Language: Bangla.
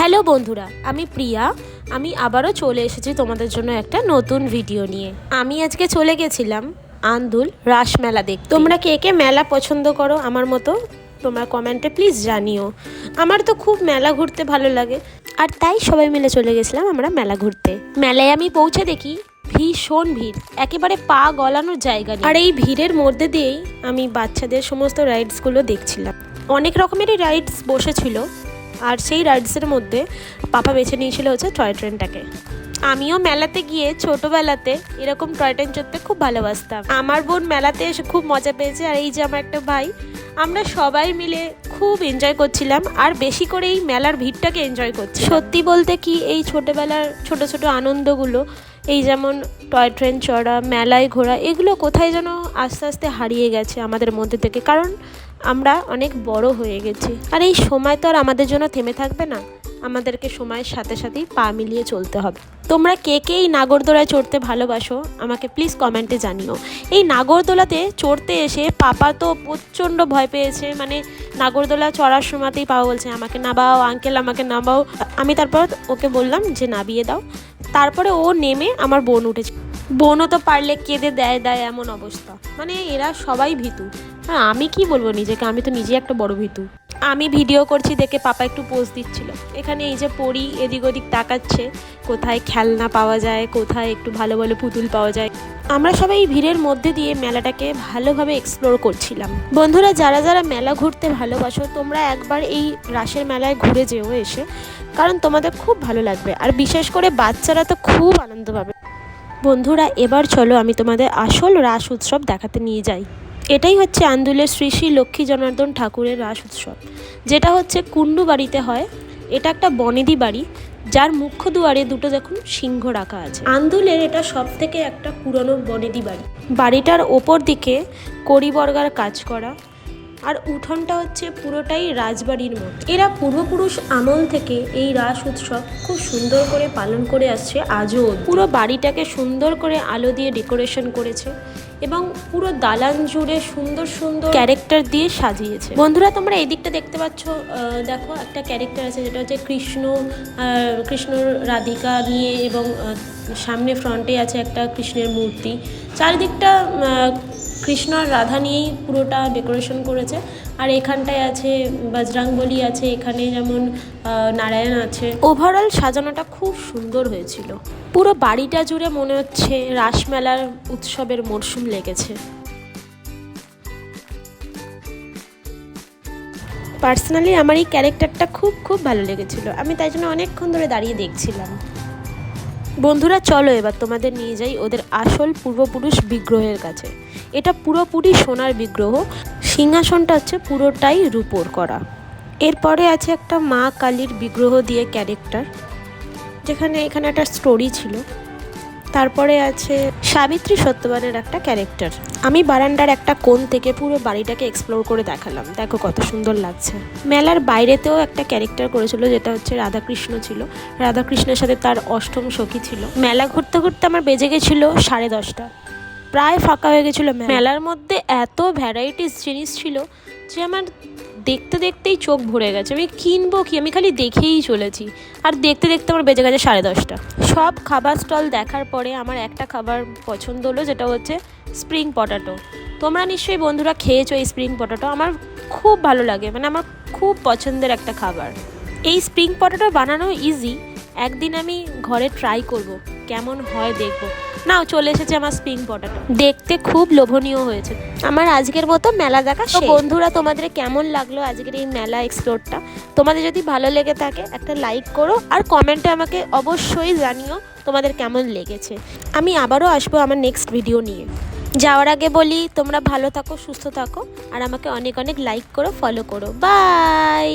হ্যালো বন্ধুরা, আমি প্রিয়া। আমি আবারও চলে এসেছি তোমাদের জন্য একটা নতুন ভিডিও নিয়ে। আমি আজকে চলে গেছিলাম আন্দুল রাসমেলা দেখ তোমরা কে কে মেলা পছন্দ করো আমার মতো, তোমরা কমেন্টে প্লিজ জানিও। আমার তো খুব মেলা ঘুরতে ভালো লাগে। আর তাই সবাই মিলে চলে গেছিলাম আমরা মেলা ঘুরতে। মেলায় আমি পৌঁছে দেখি ভীষণ ভিড়, একেবারে পা গলানোর জায়গা আর এই ভিড়ের মধ্যে দিয়েই আমি বাচ্চাদের সমস্ত রাইডসগুলো দেখছিলাম। অনেক রকমেরই রাইডস বসেছিল আর সেই রাইডসের মধ্যে পাপা বেছে নিয়েছিল হচ্ছে টয় ট্রেনটাকে। আমিও মেলাতে গিয়ে ছোটবেলাতে এরকম টয় ট্রেন চড়তে খুব ভালোবাসতাম। আমার বোন মেলাতে এসে খুব মজা পেয়েছে আর এই যে আমার একটা ভাই, আমরা সবাই মিলে খুব এনজয় করছিলাম আর বেশি করে এই মেলার ভিড়টাকে এনজয় করছি সত্যি বলতে কি এই ছোটবেলার ছোট ছোট আনন্দগুলো, এই যেমন টয় ট্রেন চড়া, মেলায় ঘোরা, এগুলো কোথায় যেন আস্তে আস্তে হারিয়ে গেছে আমাদের মধ্যে থেকে। কারণ আমরা অনেক বড় হয়ে গেছি। আর এই সময় তো আর আমাদের জন্য থেমে থাকবে না। আমাদেরকে সময়ের সাথে সাথেই পা মিলিয়ে চলতে হবে। তোমরা কে কে এই নাগরদোলায় চড়তে ভালোবাসো, আমাকে প্লিজ কমেন্টে জানিও। এই নাগরদোলাতে চড়তে এসে পাপা তো প্রচণ্ড ভয় পেয়েছে। মানে নাগরদোলা চড়ার সময়তেই পাপা বলছে, আমাকে নাবাও আঙ্কেল আমাকে নাবাও আমি তারপর ওকে বললাম যে নাবিয়ে দাও। তারপরে ও নেমে আমার বোন উঠেছে। বোনও তো পারলে কেঁদে দেয় দেয় এমন অবস্থা। মানে এরা সবাই ভীতু। হ্যাঁ আমি কি বলব নিজেকে? আমি তো নিজেই একটা বড় ভীতু। আমি ভিডিও করছি দেখে পাপা একটু পোজ দিচ্ছিল। এখানে এই যে পড়ি এদিক ওদিক তাকাচ্ছে, কোথায় খেলনা পাওয়া যায়, কোথায় একটু ভালো ভালো পুতুল পাওয়া যায়। আমরা সবাই ভিড়ের মধ্যে দিয়ে মেলাটাকে ভালোভাবে এক্সপ্লোর করছিলাম। বন্ধুরা, যারা যারা মেলা ঘুরতে ভালোবাসো, তোমরা একবার এই রাসের মেলায় ঘুরে যেও এসে। কারণ তোমাদের খুব ভালো লাগবে। আর বিশেষ করে বাচ্চারা তো খুব আনন্দ পাবে। বন্ধুরা, এবার চলো আমি তোমাদের আসল রাস উৎসব দেখাতে নিয়ে যাই। এটাই হচ্ছে আন্দুলের শ্রী শ্রী লক্ষ্মী জনার্দন ঠাকুরের রাস উৎসব। যেটা হচ্ছে কুণ্ডু বাড়িতে হয়। এটা একটা বনেদি বাড়ি, যার মুখ্য দুয়ারে দুটো দেখুন সিংহ রাখা আছে। আন্দুলের এটা সব থেকে একটা পুরনো বনেদি বাড়ি। বাড়িটার ওপর দিকে কড়িবর্গার কাজ করা আর উঠোনটা হচ্ছে পুরোটাই রাজবাড়ির মতো। এরা পূর্বপুরুষ আমল থেকে এই রাস উৎসব খুব সুন্দর করে পালন করে আসছে আজও পুরো বাড়িটাকে সুন্দর করে আলো দিয়ে ডেকোরেশন করেছে এবং পুরো দালান জুড়ে সুন্দর সুন্দর ক্যারেক্টার দিয়ে সাজিয়েছে। বন্ধুরা, তোমরা এই দিকটা দেখতে পাচ্ছ দেখো একটা ক্যারেক্টার আছে যেটা হচ্ছে কৃষ্ণ কৃষ্ণ রাধিকা নিয়ে এবং সামনে ফ্রন্টে আছে একটা কৃষ্ণের মূর্তি। চারিদিকটা কৃষ্ণ আর রাধা নিয়েই পুরোটা ডেকোরেশন করেছে। আর এখানটায় আছে বজরাংবলী আছে, এখানে যেমন নারায়ণ আছে। ওভারঅল সাজানোটা খুব সুন্দর হয়েছিল। পুরো বাড়িটা জুড়ে মনে হচ্ছে রাসমেলার উৎসবের মরশুম লেগেছে। পার্সোনালি আমার এই ক্যারেক্টারটা খুব খুব ভালো লেগেছিল। আমি তাই জন্য অনেকক্ষণ ধরে দাঁড়িয়ে দেখছিলাম। বন্ধুরা, চলো এবার তোমাদের নিয়ে যাই ওদের আসল পূর্বপুরুষ বিগ্রহের কাছে। এটা পুরোপুরি সোনার বিগ্রহ। সিংহাসনটা হচ্ছে পুরোটাই রূপোর করা। এরপরে আছে একটা মা কালীর বিগ্রহ দিয়ে ক্যারেক্টার যেখানে এখানে একটা স্টোরি ছিল। তারপরে আছে সাবিত্রী সত্যবানের একটা ক্যারেক্টার। আমি বারান্দার একটা কোণ থেকে পুরো বাড়িটাকে এক্সপ্লোর করে দেখালাম। দেখো কত সুন্দর লাগছে। মেলার বাইরেতেও একটা ক্যারেক্টার করেছিল যেটা হচ্ছে রাধাকৃষ্ণ ছিল। রাধাকৃষ্ণের সাথে তার অষ্টম সখী ছিল। মেলা ঘুরতে ঘুরতে আমার বেজে গেছিল সাড়ে দশটা। প্রায় ফাঁকা হয়ে গেছিল মেলার মধ্যে এত ভ্যারাইটিস জিনিস ছিল যে আমার দেখতে দেখতেই চোখ ভরে গেছে। আমি কিনবো কি? আমি খালি দেখেই চলেছি। আর দেখতে দেখতে আমার বেজে গেছে সাড়ে দশটা। সব খাবার স্টল দেখার পরে আমার একটা খাবার পছন্দ হলো, যেটা হচ্ছে স্প্রিং পটাটো। তোমরা নিশ্চয়ই বন্ধুরা খেয়েছো এই স্প্রিং পটাটো। আমার খুব ভালো লাগে মানে আমার খুব পছন্দের একটা খাবার। এই স্প্রিং পটাটো বানানো ইজি একদিন আমি ঘরে ট্রাই করব, কেমন হয় দেখব। নাও চলে এসেছে আমার স্প্রিং পটাটো দেখতে খুব লোভনীয় হয়েছে। আমার আজকের মতো মেলা দেখা তো বন্ধুরা তোমাদের কেমন লাগল আজকের এই মেলা এক্সপ্লোরটা তোমাদের যদি ভালো লেগে থাকে একটা লাইক করো আর কমেন্টে আমাকে অবশ্যই জানিও তোমাদের কেমন লেগেছে। আমি আবারও আসব আমার নেক্সট ভিডিও নিয়ে। যাওয়ার আগে বলি তোমরা ভালো থাকো সুস্থ থাকো আর আমাকে অনেক অনেক লাইক করো ফলো করো। বাই